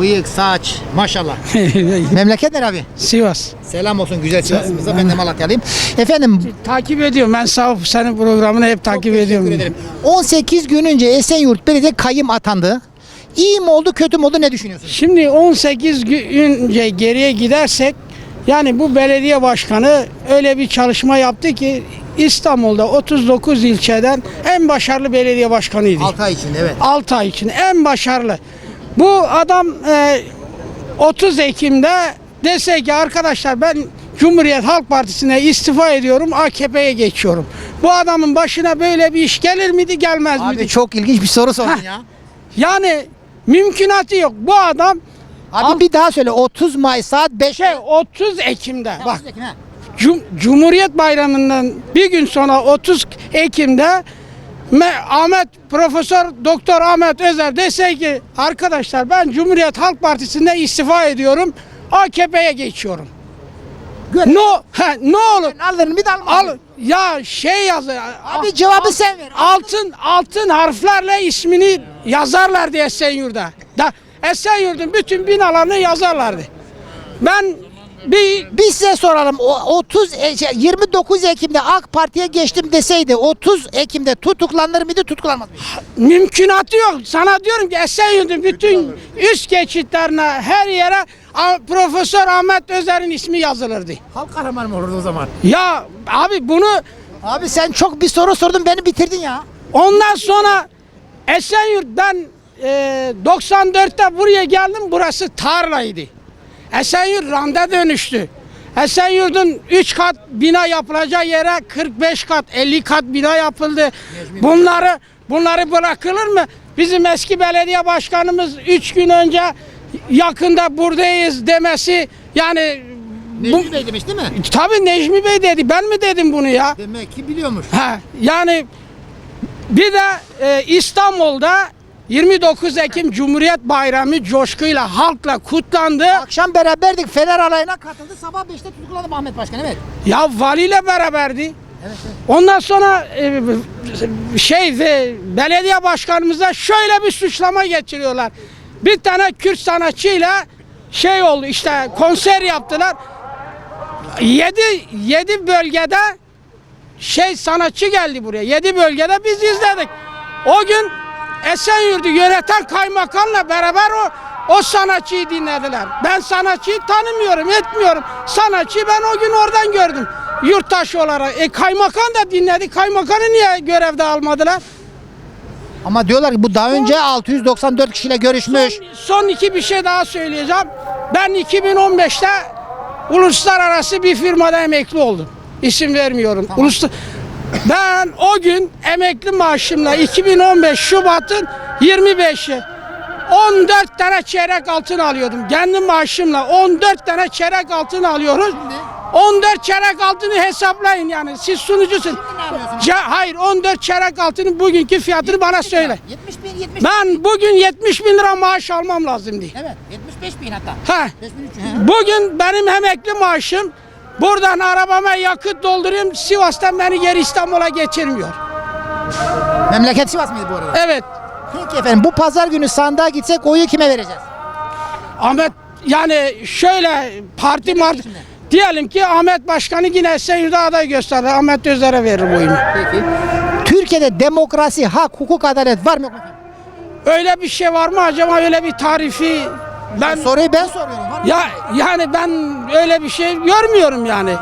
bıyık, saç maşallah. Memleket nere abi? Sivas. Selam olsun güzel Sivas'ımıza. Ben de Malatyalıyım. Efendim Takip ediyorum. Ben sağ ol senin programını hep takip ediyorum. ederim. 18 gün önce Esenyurt Belediye kayyım atandı. İyi mi oldu kötü mü oldu ne düşünüyorsunuz? Şimdi 18 gün önce geriye gidersek yani bu belediye başkanı öyle bir çalışma yaptı ki İstanbul'da 39 ilçeden en başarılı belediye başkanıydı. 6 ay içinde evet. 6 ay için en başarılı. Bu adam e, 30 Ekim'de dese ki arkadaşlar ben Cumhuriyet Halk Partisi'ne istifa ediyorum AKP'ye geçiyorum. Bu adamın başına böyle bir iş gelir miydi gelmez Abi miydi? çok ilginç bir soru sordun Heh. ya. Yani mümkünatı yok. Bu adam Abi Al- bir daha söyle 30 May saat 5 şey 30 Ekim'de bak 30 Ekim, ha. Cum- Cumhuriyet Bayramı'ndan bir gün sonra 30 Ekim'de Ahmet Profesör Doktor Ahmet Özer dese ki arkadaşlar ben Cumhuriyet Halk Partisi'nde istifa ediyorum. AKP'ye geçiyorum. Gör. No, he, ne olur Alırım bir de almam. al ya şey yazı Abi cevabı sen ver. altın altın harflerle ismini yazarlardı Esenyurt'ta. Da Esenyurt'un bütün binalarını yazarlardı. Ben bir Biz size soralım. O 30 e, şey, 29 Ekim'de AK Parti'ye geçtim deseydi 30 Ekim'de tutuklanır mıydı tutuklanmaz mıydı? mümkünatı yok. Sana diyorum ki Esenyurt'un bütün üst geçitlerine her yere Profesör Ahmet Özer'in ismi yazılırdı. Halk kahramanı mı olurdu o zaman? Ya abi bunu Abi sen çok bir soru sordun beni bitirdin ya. ondan sonra Esenyurt'tan e, 94'te buraya geldim burası tarlaydı. Esenyurt randa dönüştü. Esenyurt'un 3 kat bina yapılacağı yere 45 kat 50 kat bina yapıldı. Bunları bunları bırakılır mı? Bizim eski belediye başkanımız 3 gün önce yakında buradayız demesi yani bu, Bey demiş değil mi? tabii Necmi Bey dedi ben mi dedim bunu ya? Demek ki biliyormuş. Ha, yani bir de e, İstanbul'da 29 Ekim Cumhuriyet Bayramı coşkuyla halkla kutlandı. Akşam beraberdik Fener alayına katıldı. Sabah 5'te tutuklandı Ahmet Başkan evet. Ya valiyle beraberdi. Evet, evet. Ondan sonra e, şey belediye başkanımıza şöyle bir suçlama getiriyorlar. Bir tane Kürt sanatçıyla şey oldu işte konser yaptılar. 7 7 bölgede şey sanatçı geldi buraya. 7 bölgede biz izledik. O gün Esenyurt'u yöneten kaymakamla beraber o o sanatçıyı dinlediler. Ben sanatçıyı tanımıyorum, etmiyorum. Sanatçıyı ben o gün oradan gördüm. Yurttaş olarak. E kaymakam da dinledi. Kaymakamı niye görevde almadılar? Ama diyorlar ki bu daha önce 694 kişiyle görüşmüş. Son iki bir şey daha söyleyeceğim. Ben 2015'te uluslararası bir firmada emekli oldum. İsim vermiyorum. Uluslar ben o gün emekli maaşımla 2015 Şubat'ın 25'i 14 tane çeyrek altın alıyordum. Kendi maaşımla 14 tane çeyrek altın alıyoruz. 14 çeyrek altını hesaplayın yani siz sunucusun. Ce- hayır 14 çeyrek altının bugünkü fiyatını bana söyle. 70 bin 70 Ben bugün 70 bin lira maaş almam lazımdı. Evet 75 bin hatta. Ha, 5300. bugün benim emekli maaşım buradan arabama yakıt dolduruyorum Sivas'tan beni geri İstanbul'a geçirmiyor. Memleket Sivas mıydı bu arada? Evet Peki efendim bu pazar günü sandığa gitsek oyu kime vereceğiz? Ahmet yani şöyle parti mart diyelim ki Ahmet Başkanı yine Esenyurt'a aday gösterdi. Ahmet Özer'e verir oyunu. Peki. Türkiye'de demokrasi, hak, hukuk, adalet var mı yok mu? efendim? Öyle bir şey var mı acaba öyle bir tarifi ben Soruyu ben soruyorum. Ya yani ben öyle bir şey görmüyorum yani.